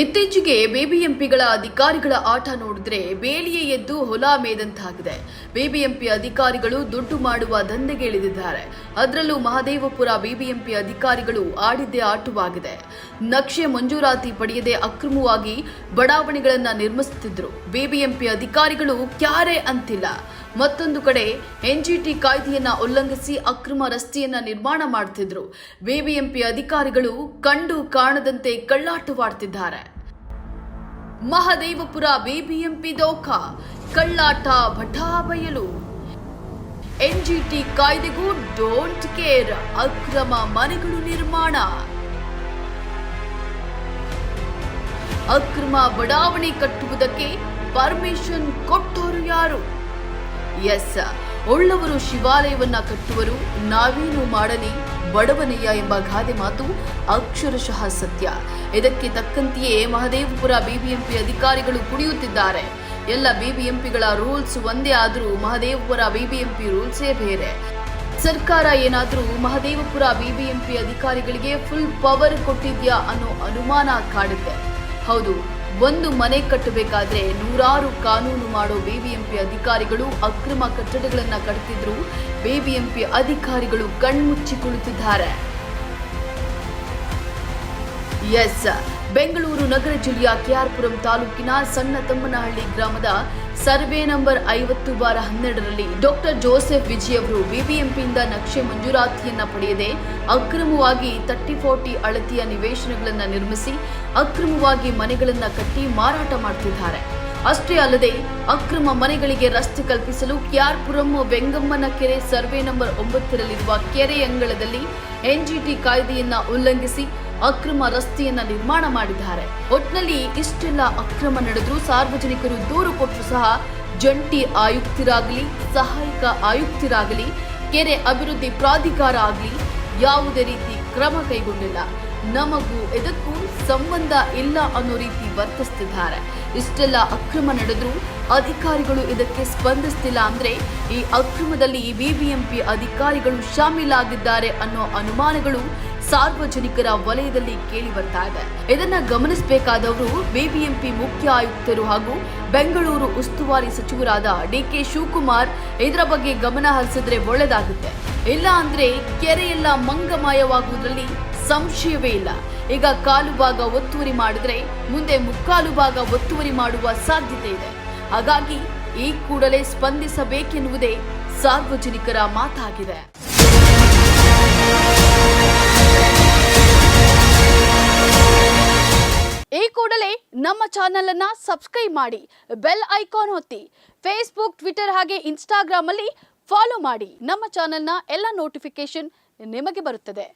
ಇತ್ತೀಚೆಗೆ ಬಿಬಿಎಂಪಿಗಳ ಅಧಿಕಾರಿಗಳ ಆಟ ನೋಡಿದ್ರೆ ಬೇಲಿಯೇ ಎದ್ದು ಹೊಲ ಮೇದಂತಾಗಿದೆ. ಬಿಬಿಎಂಪಿ ಅಧಿಕಾರಿಗಳು ದುಡ್ಡು ಮಾಡುವ ದಂಧೆಗೆ ಇಳಿದಿದ್ದಾರೆ ಅದರಲ್ಲೂ ಮಹದೇವಪುರ ಬಿಬಿಎಂಪಿ ಅಧಿಕಾರಿಗಳು ಆಡಿದ್ದೇ ಆಟವಾಗಿದೆ. ನಕ್ಷೆ ಮಂಜೂರಾತಿ ಪಡೆಯದೆ ಅಕ್ರಮವಾಗಿ ಬಡಾವಣೆಗಳನ್ನ ನಿರ್ಮಿಸುತ್ತಿದ್ರು. ಬಿಬಿಎಂಪಿ ಅಧಿಕಾರಿಗಳು ಕ್ಯಾರೆ ಅಂತಿಲ್ಲ. ಮತ್ತೊಂದು ಕಡೆ ಎನ್ಜಿಟಿ ಕಾಯ್ದೆಯನ್ನ ಉಲ್ಲಂಘಿಸಿ ಅಕ್ರಮ ರಸ್ತೆಯನ್ನ ನಿರ್ಮಾಣ ಮಾಡುತ್ತಿದ್ರು ಬಿಬಿಎಂಪಿ ಅಧಿಕಾರಿಗಳು ಕಂಡು ಕಾಣದಂತೆ ಕಳ್ಳಾಟವಾಡ್ತಿದ್ದಾರೆ. ಮಹದೇವಪುರ ಬಿಬಿಎಂಪಿ ದೋಖ, ಕಳ್ಳಾಟ ಭಟಾ ಬಯಲು. ಎನ್ಜಿಟಿ ಕಾಯ್ದೆಗೂ ಡೋಂಟ್ ಕೇರ್, ಅಕ್ರಮ ಮನೆಗಳು ನಿರ್ಮಾಣ. ಅಕ್ರಮ ಬಡಾವಣೆ ಕಟ್ಟುವುದಕ್ಕೆ ಪರ್ಮಿಷನ್ ಕೊಟ್ಟವರು ಯಾರು? ಎಸ್ ಒಳ್ಳವರು ಶಿವಾಲಯವನ್ನ ಕಟ್ಟುವರು ನಾವೇನು ಮಾಡಲಿ? ಬಡವನಯ್ಯ ಎಂಬ ಗಾದೆ ಮಾತು ಅಕ್ಷರಶಃ ಸತ್ಯ. ಇದಕ್ಕೆ ತಕ್ಕಂತೆಯೇ ಮಹದೇವಪುರ ಬಿಬಿಎಂಪಿ ಅಧಿಕಾರಿಗಳು ಕುಡಿಯುತ್ತಿದ್ದಾರೆ. ಎಲ್ಲ ಬಿಬಿಎಂಪಿಗಳ ರೂಲ್ಸ್ ಒಂದೇ ಆದರೂ ಮಹದೇವಪುರ ಬಿಬಿಎಂಪಿ ರೂಲ್ಸೇ ಬೇರೆ. ಸರ್ಕಾರ ಏನಾದರೂ ಮಹದೇವಪುರ ಬಿಬಿಎಂಪಿ ಅಧಿಕಾರಿಗಳಿಗೆ ಫುಲ್ ಪವರ್ ಕೊಟ್ಟಿದ್ಯಾ ಅನ್ನೋ ಅನುಮಾನ ಕಾಡುತ್ತೆ ಹೌದು ಒಂದು ಮನೆ ಕಟ್ಟಬೇಕಾದ್ರೆ ನೂರಾರು ಕಾನೂನು ಮಾಡೋ ಬಿಬಿಎಂಪಿ ಅಧಿಕಾರಿಗಳು ಅಕ್ರಮ ಕಟ್ಟಡಗಳನ್ನ ಕಟ್ತಿದ್ರು. ಬಿಬಿಎಂಪಿ ಅಧಿಕಾರಿಗಳು ಕಣ್ಮುಚ್ಚಿ ಕುಳಿತಿದ್ದಾರೆ ಎಸ್ ಬೆಂಗಳೂರು ನಗರ ಜಿಲ್ಲೆಯ ಕೆಆರ್ಪುರಂ ತಾಲೂಕಿನ ಸಣ್ಣ ತಮ್ಮನಹಳ್ಳಿ ಗ್ರಾಮದ ಸರ್ವೆ ನಂಬರ್ ಐವತ್ತು ಬಾರ ಹನ್ನೆರಡರಲ್ಲಿ ಡಾಕ್ಟರ್ ಜೋಸೆಫ್ ವಿಜಯ್ ಅವರು ಬಿಬಿಎಂಪಿಯಿಂದ ನಕ್ಷೆ ಮಂಜೂರಾತಿಯನ್ನ ಪಡೆಯದೆ ಅಕ್ರಮವಾಗಿ ತರ್ಟಿ ಫೋರ್ಟಿ ಅಳತಿಯ ನಿವೇಶನಗಳನ್ನು ನಿರ್ಮಿಸಿ ಅಕ್ರಮವಾಗಿ ಮನೆಗಳನ್ನು ಕಟ್ಟಿ ಮಾರಾಟ ಮಾಡ್ತಿದ್ದಾರೆ. ಅಷ್ಟೇ ಅಲ್ಲದೆ ಅಕ್ರಮ ಮನೆಗಳಿಗೆ ರಸ್ತೆ ಕಲ್ಪಿಸಲು ಕ್ಯಾರ್ಪುರಂ ವೆಂಗಮ್ಮನ ಕೆರೆ ಸರ್ವೆ ನಂಬರ್ ಒಂಬತ್ತರಲ್ಲಿರುವ ಕೆರೆ ಅಂಗಳದಲ್ಲಿ ಎನ್ಜಿಟಿ ಕಾಯ್ದೆಯನ್ನ ಉಲ್ಲಂಘಿಸಿ ಅಕ್ರಮ ರಸ್ತೆಯನ್ನ ನಿರ್ಮಾಣ ಮಾಡಿದ್ದಾರೆ. ಒಟ್ನಲ್ಲಿ ಇಷ್ಟೆಲ್ಲ ಅಕ್ರಮ ನಡೆದ್ರು ಸಾರ್ವಜನಿಕರು ದೂರು ಕೊಟ್ಟರು ಸಹ ಜಂಟಿ ಆಯುಕ್ತರಾಗಲಿ, ಸಹಾಯಕ ಆಯುಕ್ತರಾಗಲಿ, ಕೆರೆ ಅಭಿವೃದ್ಧಿ ಪ್ರಾಧಿಕಾರ ಆಗಲಿ ಯಾವುದೇ ರೀತಿ ಕ್ರಮ ಕೈಗೊಂಡಿಲ್ಲ. ನಮಗೂ ಇದಕ್ಕೂ ಸಂಬಂಧ ಇಲ್ಲ ಅನ್ನೋ ರೀತಿ ವರ್ತಿಸ್ತಿದ್ದಾರೆ. ಇಷ್ಟೆಲ್ಲ ಅಕ್ರಮ ನಡೆದ್ರೂ ಅಧಿಕಾರಿಗಳು ಇದಕ್ಕೆ ಸ್ಪಂದಿಸ್ತಿಲ್ಲ ಅಂದ್ರೆ ಈ ಅಕ್ರಮದಲ್ಲಿ ಬಿಬಿಎಂಪಿ ಅಧಿಕಾರಿಗಳು ಶಾಮೀಲಾಗಿದ್ದಾರೆ ಅನ್ನೋ ಅನುಮಾನಗಳು ಸಾರ್ವಜನಿಕರ ವಲಯದಲ್ಲಿ ಕೇಳಿ ಬರ್ತಾ ಇದೆ ಇದನ್ನ ಗಮನಿಸಬೇಕಾದವರು ಬಿಬಿಎಂಪಿ ಮುಖ್ಯ ಆಯುಕ್ತರು ಹಾಗೂ ಬೆಂಗಳೂರು ಉಸ್ತುವಾರಿ ಸಚಿವರಾದ ಡಿಕೆ ಶಿವಕುಮಾರ್ ಇದರ ಬಗ್ಗೆ ಗಮನ ಹರಿಸಿದ್ರೆ ಒಳ್ಳೆದಾಗುತ್ತೆ. ಇಲ್ಲ ಅಂದ್ರೆ ಕೆರೆಯೆಲ್ಲ ಮಂಗಮಯವಾಗುವುದರಲ್ಲಿ ಸಂಶಯವೇ ಇಲ್ಲ. ಈಗ ಕಾಲು ಭಾಗ ಒತ್ತುವರಿ ಮಾಡಿದ್ರೆ ಮುಂದೆ ಮುಕ್ಕಾಲು ಭಾಗ ಒತ್ತುವರಿ ಮಾಡುವ ಸಾಧ್ಯತೆ ಇದೆ. ಹಾಗಾಗಿ ಈ ಕೂಡಲೇ ಸ್ಪಂದಿಸಬೇಕೆನ್ನುವುದೇ ಸಾರ್ವಜನಿಕರ ಮಾತಾಗಿದೆ. ಕೂಡಲೇ ನಮ್ಮ ಚಾನೆಲ್ ಅನ್ನ ಸಬ್ಸ್ಕ್ರೈಬ್ ಮಾಡಿ, ಬೆಲ್ ಐಕಾನ್ ಒತ್ತಿ ಫೇಸ್ಬುಕ್ ಟ್ವಿಟರ್ ಹಾಗೆ ಇನ್ಸ್ಟಾಗ್ರಾಮ್ ಅಲ್ಲಿ ಫಾಲೋ ಮಾಡಿ. ನಮ್ಮ ಚಾನೆಲ್ನ ಎಲ್ಲ ನೋಟಿಫಿಕೇಶನ್ ನಿಮಗೆ ಬರುತ್ತದೆ.